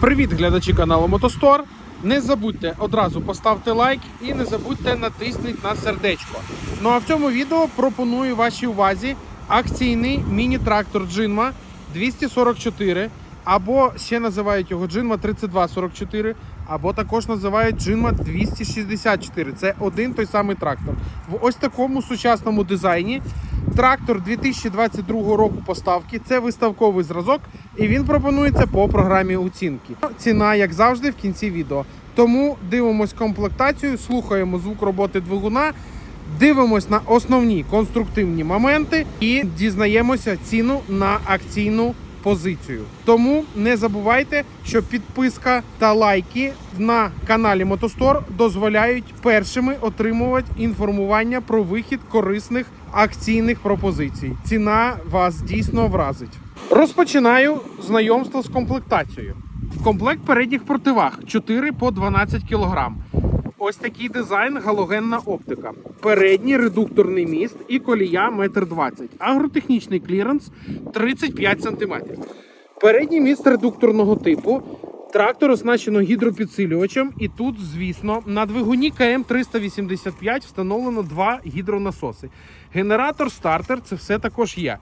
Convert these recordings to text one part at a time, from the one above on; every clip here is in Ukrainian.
Привіт, глядачі каналу Мотостор. Не забудьте одразу поставте лайк і не забудьте натисніть на сердечко. Ну а в цьому відео пропоную вашій увазі акційний міні-трактор Джинма 244, або ще називають його Джинма 3244, або також називають Джинма 264. Це один той самий трактор. В ось такому сучасному дизайні. Трактор 2022 року поставки. Це виставковий зразок, і він пропонується по програмі оцінки. Ціна, як завжди, в кінці відео. Тому дивимось комплектацію, слухаємо звук роботи двигуна, дивимось на основні конструктивні моменти і дізнаємося ціну на акційну позицію. Тому не забувайте, що підписка та лайки на каналі Мотостор дозволяють першими отримувати інформування про вихід корисних акційних пропозицій. Ціна вас дійсно вразить. Розпочинаю знайомство з комплектацією. Комплект передніх противаг 4 по 12 кг. Ось такий дизайн, галогенна оптика. Передній редукторний міст і колія 1,20 м. Агротехнічний кліренс 35 см. Передній міст редукторного типу. Трактор оснащено гідропідсилювачем, і тут, звісно, на двигуні КМ 385 встановлено два гідронасоси. Генератор, стартер це все також є.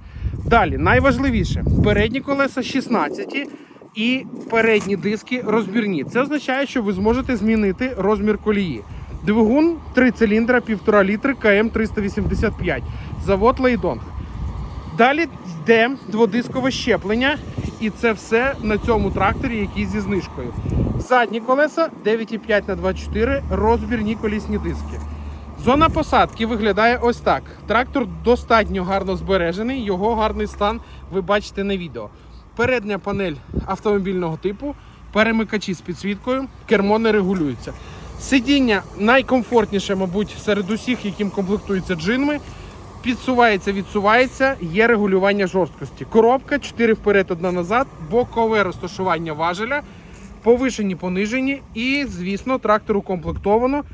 Далі, найважливіше, передні колеса 16 і передні диски розбірні. Це означає, що ви зможете змінити розмір колії. Двигун 3 циліндра, 1,5 літри КМ 385. Завод Лейдонг. Далі йде дводискове щеплення, і це все на цьому тракторі, який зі знижкою. Задні колеса 9,5 на 24 розбірні колісні диски. Зона посадки виглядає ось так. Трактор достатньо гарно збережений, його гарний стан ви бачите на відео. Передня панель автомобільного типу, перемикачі з підсвіткою, кермо не регулюється. Сидіння найкомфортніше, мабуть, серед усіх, яким комплектуються джинми. Підсувається, відсувається, є регулювання жорсткості. Коробка 4 вперед, 1 назад, бокове розташування важеля, повишені, понижені. І, звісно, трактор укомплектовано.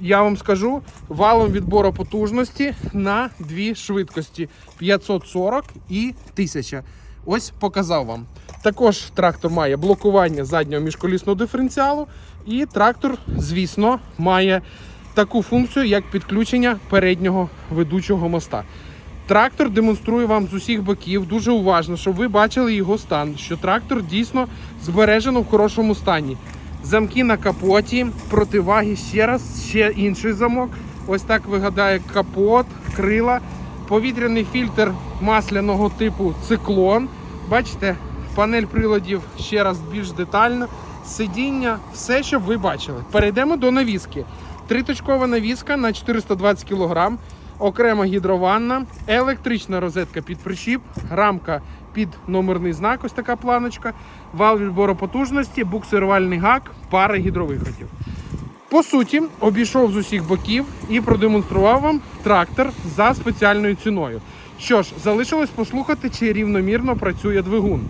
Я вам скажу валом відбору потужності на дві швидкості 540 і 1000. Ось показав вам. Також трактор має блокування заднього міжколісного диференціалу, і трактор, звісно, має таку функцію, як підключення переднього ведучого моста. Трактор демонструє вам з усіх боків дуже уважно, щоб ви бачили його стан, що трактор дійсно збережено в хорошому стані. Замки на капоті, противаги ще раз, ще інший замок. Ось так виглядає капот, крила, повітряний фільтр масляного типу циклон. Бачите, панель приладів ще раз більш детально. Сидіння, все, щоб ви бачили. Перейдемо до навіски. Триточкова навіска на 420 кг, окрема гідрованна, електрична розетка під прищіп, рамка під номерний знак, ось така планочка, вал відбору потужності, буксирувальний гак, пара гідровиходів. По суті, обійшов з усіх боків і продемонстрував вам трактор за спеціальною ціною. Що ж, залишилось послухати, чи рівномірно працює двигун.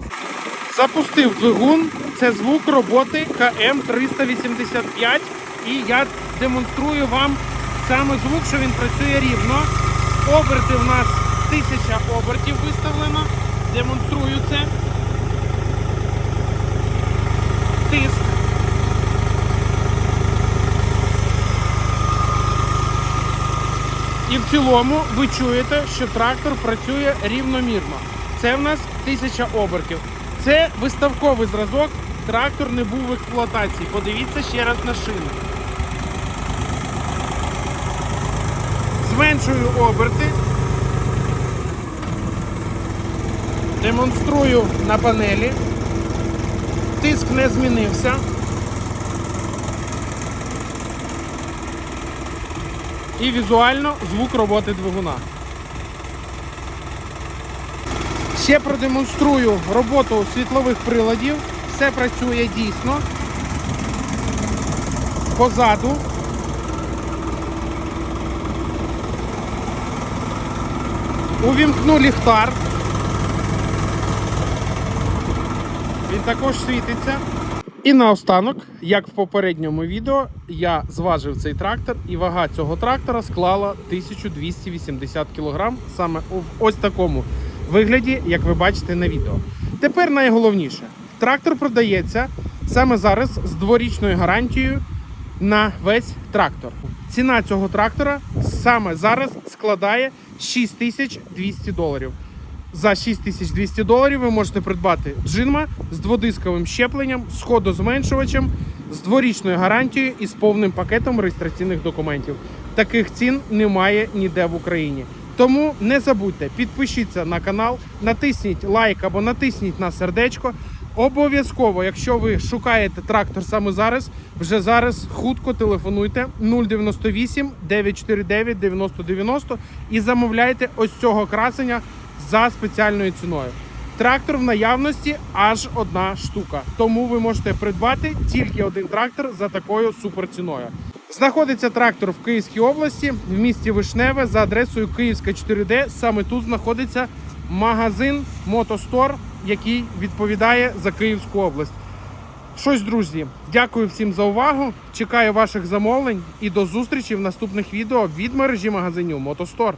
Запустив двигун, це звук роботи КМ 385. І я демонструю вам саме звук, що він працює рівно. Оберти в нас 1000 обертів виставлено. Демонструю це. Тиск. І в цілому ви чуєте, що трактор працює рівномірно. Це в нас 1000 обертів. Це виставковий зразок. Трактор не був в експлуатації. Подивіться ще раз на шину. Зменшую оберти. Демонструю на панелі. Тиск не змінився. І візуально звук роботи двигуна. Ще продемонструю роботу світлових приладів. Все працює дійсно. Позаду. Увімкну ліхтар. Він також світиться. І наостанок, як в попередньому відео, я зважив цей трактор, і вага цього трактора склала 1280 кг саме в ось такому вигляді, як ви бачите на відео. Тепер найголовніше. Трактор продається саме зараз з дворічною гарантією на весь трактор. Ціна цього трактора саме зараз складає 6200 доларів. За 6200 доларів ви можете придбати джинма з дводисковим щепленням, з ходозменшувачем, з дворічною гарантією і з повним пакетом реєстраційних документів. Таких цін немає ніде в Україні. Тому не забудьте, підпишіться на канал, натисніть лайк або натисніть на сердечко. Обов'язково, якщо ви шукаєте трактор саме зараз, вже зараз хутко телефонуйте 098 949 9090 і замовляйте ось цього красення за спеціальною ціною. Трактор в наявності аж одна штука. Тому ви можете придбати тільки один трактор за такою суперціною. Знаходиться трактор в Київській області, в місті Вишневе за адресою Київська 4D. Саме тут знаходиться магазин Мотостор, який відповідає за Київську область. Щось, друзі, дякую всім за увагу. Чекаю ваших замовлень і до зустрічі в наступних відео від мережі магазинів Мотостор.